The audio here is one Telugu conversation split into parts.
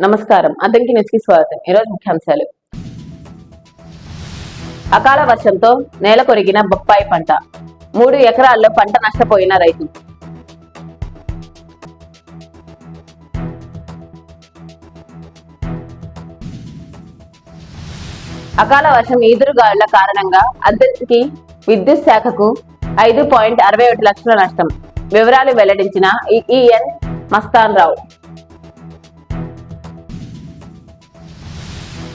నమస్కారం. అద్దంకి న్యూస్ స్వాగతం. ఈరోజు ముఖ్యాంశాలు. అకాల వర్షంతో నేల కొరిగిన బొప్పాయి పంట. మూడు ఎకరాల్లో పంట నష్టపోయిన రైతు. అకాల వర్షం ఈదురుగాళ్ళ కారణంగా అద్దెకి విద్యుత్ శాఖకు ఐదు పాయింట్ అరవై ఒకటి లక్షల నష్టం. వివరాలు వెల్లడించిన ఈఎన్ మస్తాన్ రావు.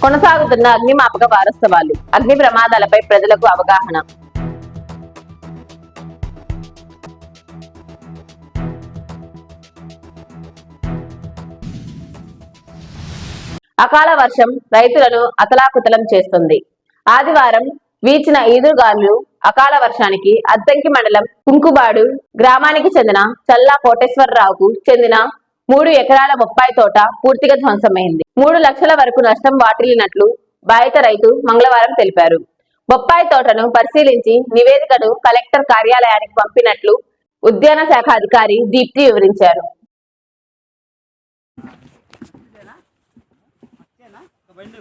కొనసాగుతున్న అగ్నిమాపక వారోత్సవాలు అగ్ని ప్రమాదాలపై ప్రజలకు అవగాహన. అకాల వర్షం రైతులను అతలాకుతలం చేస్తుంది. ఆదివారం వీచిన ఈదురుగాలు అకాల వర్షానికి అద్దంకి మండలం కుంకుబాడు గ్రామానికి చెందిన చల్లా కోటేశ్వరరావుకు చెందిన మూడు ఎకరాల బొప్పాయి తోట పూర్తిగా ధ్వంసమైంది. మూడు లక్షల వరకు నష్టం వాటిల్లినట్లు బాధిత రైతు మంగళవారం తెలిపారు. బొప్పాయి తోటను పరిశీలించి నివేదికను కలెక్టర్ కార్యాలయానికి పంపినట్లు ఉద్యాన శాఖ అధికారి దీప్తి వివరించారు. బండి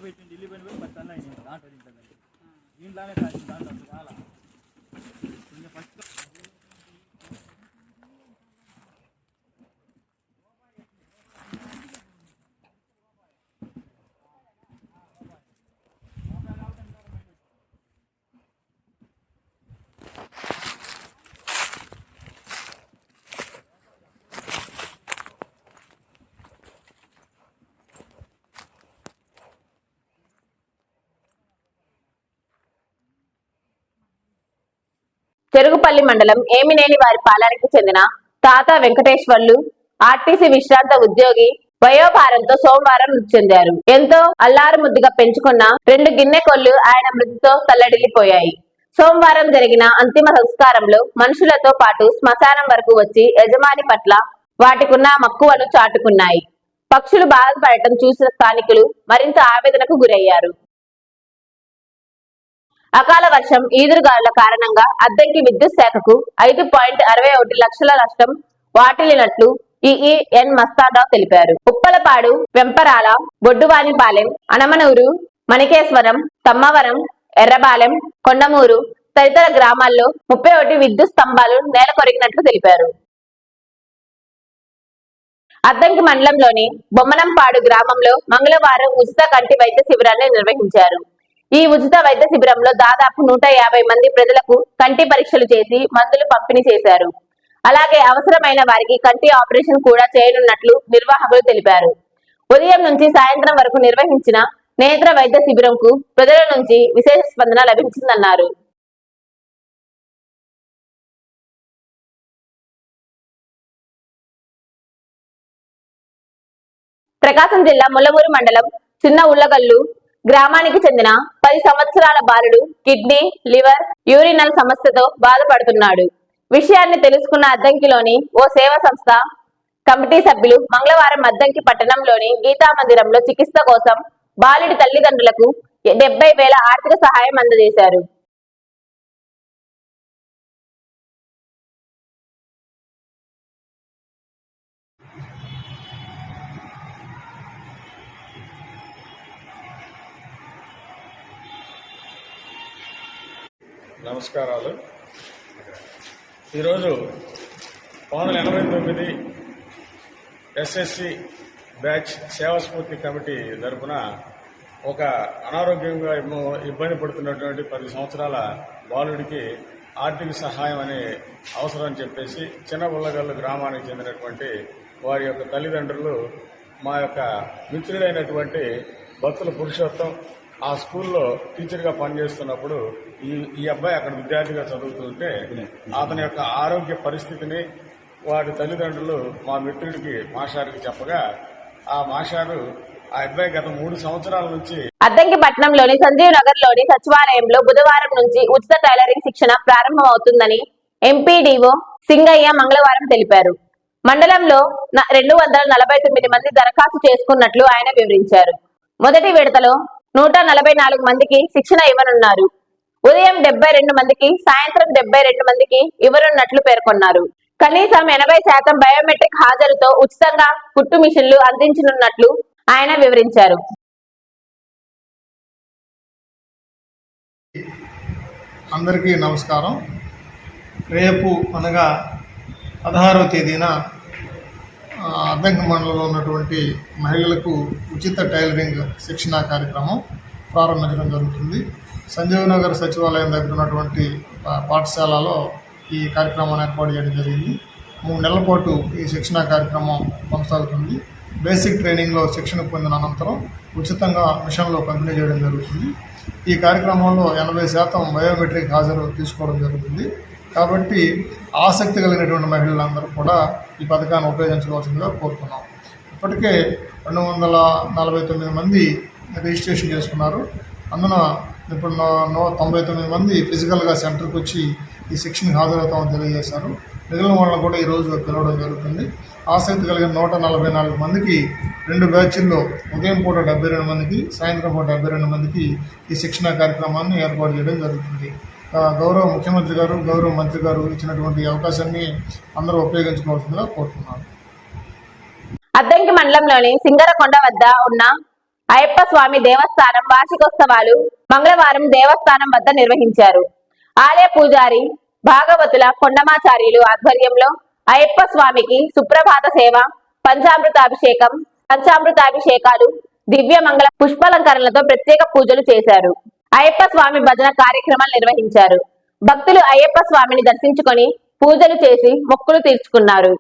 చెరుగుపల్లి మండలం ఏమినేని వారి పాలనకి చెందిన తాత వెంకటేశ్వర్లు ఆర్టీసీ విశ్రాంత ఉద్యోగి వయోభారంతో సోమవారం మృతి చెందారు. ఎంతో అల్లారు ముద్దుగా పెంచుకున్న రెండు గిన్నె కొల్లు ఆయన మృతితో తల్లడిల్లిపోయాయి. సోమవారం జరిగిన అంతిమ సంస్కారంలో మనుషులతో పాటు శ్మశానం వరకు వచ్చి యజమాని పట్ల వాటికున్న మక్కువలు చాటుకున్నాయి. పక్షులు బాధపడటం చూసిన స్థానికులు మరింత ఆవేదనకు గురయ్యారు. అకాల వర్షం ఈదురుగాలుల కారణంగా అద్దంకి విద్యుత్ శాఖకు ఐదు పాయింట్ అరవై ఒకటి లక్షల నష్టం వాటిల్లినట్లు ఈఈఎన్ మస్తారావు తెలిపారు. ఉప్పలపాడు వెంపరాల బొడ్డువానిపాలెం అనమనూరు మణికేశ్వరం తమ్మవరం ఎర్రబాలెం కొండమూరు తదితర గ్రామాల్లో ముప్పై ఒకటి విద్యుత్ స్తంభాలు నేల కొరిగినట్లు తెలిపారు. అద్దంకి మండలంలోని బొమ్మనంపాడు గ్రామంలో మంగళవారం ఉచిత కంటి వైద్య శిబిరాన్ని నిర్వహించారు. ఈ ఉచిత వైద్య శిబిరంలో దాదాపు నూట యాభై మంది ప్రజలకు కంటి పరీక్షలు చేసి మందులు పంపిణీ చేశారు. అలాగే అవసరమైన వారికి కంటి ఆపరేషన్ కూడా చేయనున్నట్లు నిర్వాహకులు తెలిపారు. ఉదయం నుంచి సాయంత్రం వరకు నిర్వహించిన నేత్ర వైద్య శిబిరంకు ప్రజల నుంచి విశేష స్పందన లభించిందన్నారు. ప్రకాశం జిల్లా ముల్లమూరు మండలం చిన్న ఉల్లగల్లు గ్రామానికి చెందిన పది సంవత్సరాల బాలుడు కిడ్నీ లివర్ యూరినల్ సమస్యతో బాధపడుతున్నాడు. విషయాన్ని తెలుసుకున్న అద్దంకిలోని ఓ సేవా సంస్థ కమిటీ సభ్యులు మంగళవారం అద్దంకి పట్టణంలోని గీతా మందిరంలో చికిత్స కోసం బాలుడి తల్లిదండ్రులకు డెబ్బై వేల ఆర్థిక సహాయం అందజేశారు. నమస్కారాలు. ఈరోజు పంతొమ్మిది వందల ఎనభై తొమ్మిది ఎస్ఎస్సి బ్యాచ్ సేవాస్ఫూర్తి కమిటీ తరఫున ఒక అనారోగ్యంగా ఇబ్బంది పడుతున్నటువంటి పది సంవత్సరాల బాలుడికి ఆర్థిక సహాయం అనే అవసరం అని చెప్పేసి చిన్న ఉల్లగల్లు గ్రామానికి చెందినటువంటి వారి యొక్క తల్లిదండ్రులు మా యొక్క మిత్రుడైనటువంటి భక్తుల పురుషోత్తం ఆ స్కూల్లో టీచర్గా పనిచేస్తున్నప్పుడు ఈ ఈ అబ్బాయి అక్కడ విద్యార్థిగా చదువుతుంటే అతని యొక్క ఆరోగ్య పరిస్థితిని వారి తల్లిదండ్రులు మా మిత్రుడికి మాషారికి చెప్పగా ఆ మాషారు ఆ అబ్బాయి గత మూడు సంవత్సరాల నుంచి అద్దంకి పట్టణంలోని సంజీవ్ నగర్లోని సచివాలయంలో బుధవారం నుంచి ఉచిత టైలరింగ్ శిక్షణ ప్రారంభమవుతుందని ఎంపీడీఓ సింగయ్య మంగళవారం తెలిపారు. మండలంలో రెండు వందల నలభై తొమ్మిది మంది దరఖాస్తు చేసుకున్నట్లు ఆయన వివరించారు. మొదటి విడతలో నూట నలభై నాలుగు మందికి శిక్షణ ఇవ్వనున్నారు. ఉదయం డెబ్బై రెండు మందికి సాయంత్రం డెబ్బై రెండు మందికి ఇవ్వనున్నట్లు పేర్కొన్నారు. కనీసం ఎనభై శాతం బయోమెట్రిక్ హాజరుతో ఉచితంగా కుట్టు మిషన్లు అందించనున్నట్లు ఆయన వివరించారు. అందరికీ నమస్కారం. రేపు అనగా పదహారవ తేదీన అద్దంకి మండలంలో ఉన్నటువంటి మహిళలకు ఉచిత టైలరింగ్ శిక్షణ కార్యక్రమం ప్రారంభించడం జరుగుతుంది. సంజీవ్ నగర్ సచివాలయం దగ్గర ఉన్నటువంటి పాఠశాలలో ఈ కార్యక్రమాన్ని ఏర్పాటు చేయడం జరిగింది. మూడు నెలల పాటు ఈ శిక్షణ కార్యక్రమం కొనసాగుతుంది. బేసిక్ ట్రైనింగ్లో శిక్షణ పొందిన అనంతరం ఉచితంగా మిషన్లో పంపిణీ చేయడం జరుగుతుంది. ఈ కార్యక్రమంలో ఎనభై శాతం బయోమెట్రిక్ హాజరు తీసుకోవడం జరుగుతుంది. కాబట్టి ఆసక్తి కలిగినటువంటి మహిళలందరూ కూడా ఈ పథకాన్ని ఉపయోగించవలసిందిగా కోరుతున్నాం. ఇప్పటికే రెండు వందల నలభై తొమ్మిది మంది రిజిస్ట్రేషన్ చేసుకున్నారు. అందున ఇప్పుడు తొంభై తొమ్మిది మంది ఫిజికల్గా సెంటర్కి వచ్చి ఈ శిక్షణకు హాజరవుతామని తెలియజేశారు. మిగిలిన వాళ్ళని కూడా ఈరోజు పిలవడం జరుగుతుంది. ఆసక్తి కలిగిన నూట నలభై నాలుగు మందికి రెండు బ్యాచ్ల్లో ఉదయం పూట డెబ్బై రెండు మందికి సాయంత్రం పూట డెబ్బై రెండు మందికి ఈ శిక్షణా కార్యక్రమాన్ని ఏర్పాటు చేయడం జరుగుతుంది. గౌరవ ముఖ్యమంత్రి గారు గౌరవ మంత్రి గారు ఇచ్చినటువంటి అవకాశాన్ని అందరూ ఉపయోగించుకోవాల్సిందిగా కోరుతున్నాను. అద్దంకి మండలంలోని సింగరకొండ వద్ద ఉన్న అయ్యప్ప స్వామి దేవస్థానం వార్షికోత్సవాలు మంగళవారం దేవస్థానం వద్ద నిర్వహించారు. ఆలయ పూజారి భాగవతుల కొండమాచార్యులు ఆధ్వర్యంలో అయ్యప్ప స్వామికి సుప్రభాత సేవ పంచామృతాభిషేకం పంచామృతాభిషేకాలు దివ్య మంగళ పుష్పాలంకరణలతో ప్రత్యేక పూజలు చేశారు. అయ్యప్ప స్వామి భజన కార్యక్రమాలు నిర్వహించారు. భక్తులు అయ్యప్ప స్వామిని దర్శించుకొని పూజలు చేసి మొక్కులు తీర్చుకున్నారు.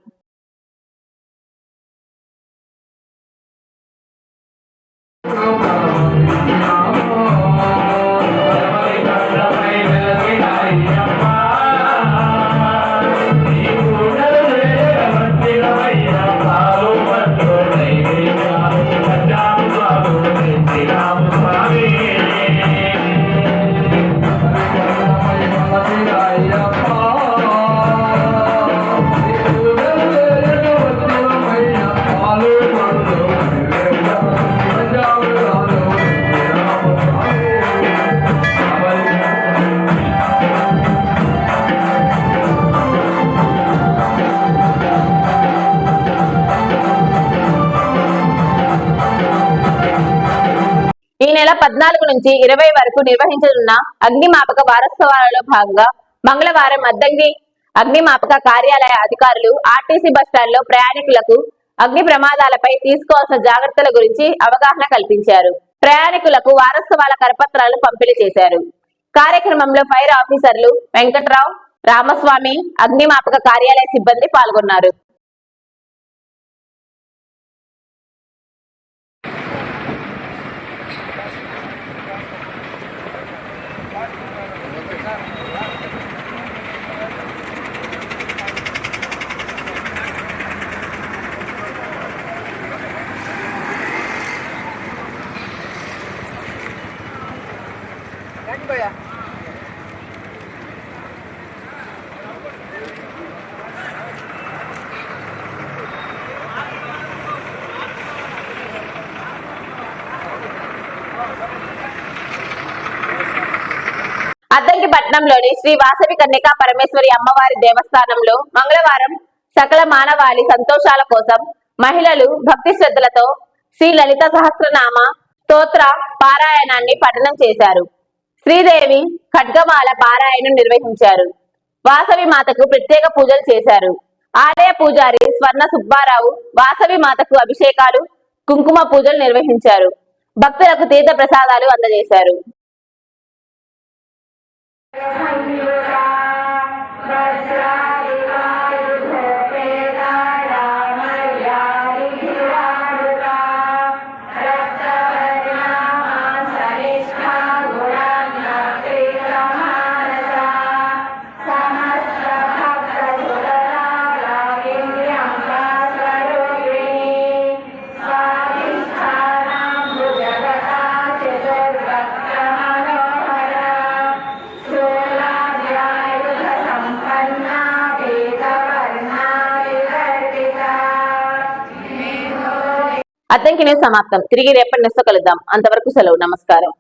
ఈ నెల పద్నాలుగు నుంచి ఇరవై వరకు నిర్వహించనున్న అగ్నిమాపక వారోత్సవాలలో భాగంగా మంగళవారం అద్దంగి అగ్నిమాపక కార్యాలయ అధికారులు ఆర్టీసీ బస్టాండ్లో ప్రయాణికులకు అగ్ని ప్రమాదాలపై తీసుకోవాల్సిన జాగ్రత్తల గురించి అవగాహన కల్పించారు. ప్రయాణికులకు వారోత్సవాల కరపత్రాలు పంపిణీ చేశారు. కార్యక్రమంలో ఫైర్ ఆఫీసర్లు వెంకట్రావు రామస్వామి అగ్నిమాపక కార్యాలయ సిబ్బంది పాల్గొన్నారు. అద్దంకి శ్రీ వాసవి కన్యకా పరమేశ్వరి అమ్మవారి దేవస్థానంలో మంగళవారం సకల మానవాళి సంతోషాల కోసం మహిళలు భక్తి శ్రద్ధలతో శ్రీ లలిత సహస్రనామ స్తోత్ర పారాయణాన్ని పఠనం చేశారు. శ్రీదేవి ఖడ్గమాల పారాయణం నిర్వహించారు. వాసవి మాతకు ప్రత్యేక పూజలు చేశారు. ఆలయ పూజారి స్వర్ణ సుబ్బారావు వాసవి మాతకు అభిషేకాలు కుంకుమ పూజలు నిర్వహించారు. భక్తులకు తీర్థ ప్రసాదాలు అందజేశారు. అద్దంకి అద్దంకినే సమాప్తం. తిరిగి రేపటి నెస్తో కలుద్దాం. అంతవరకు సెలవు. నమస్కారం.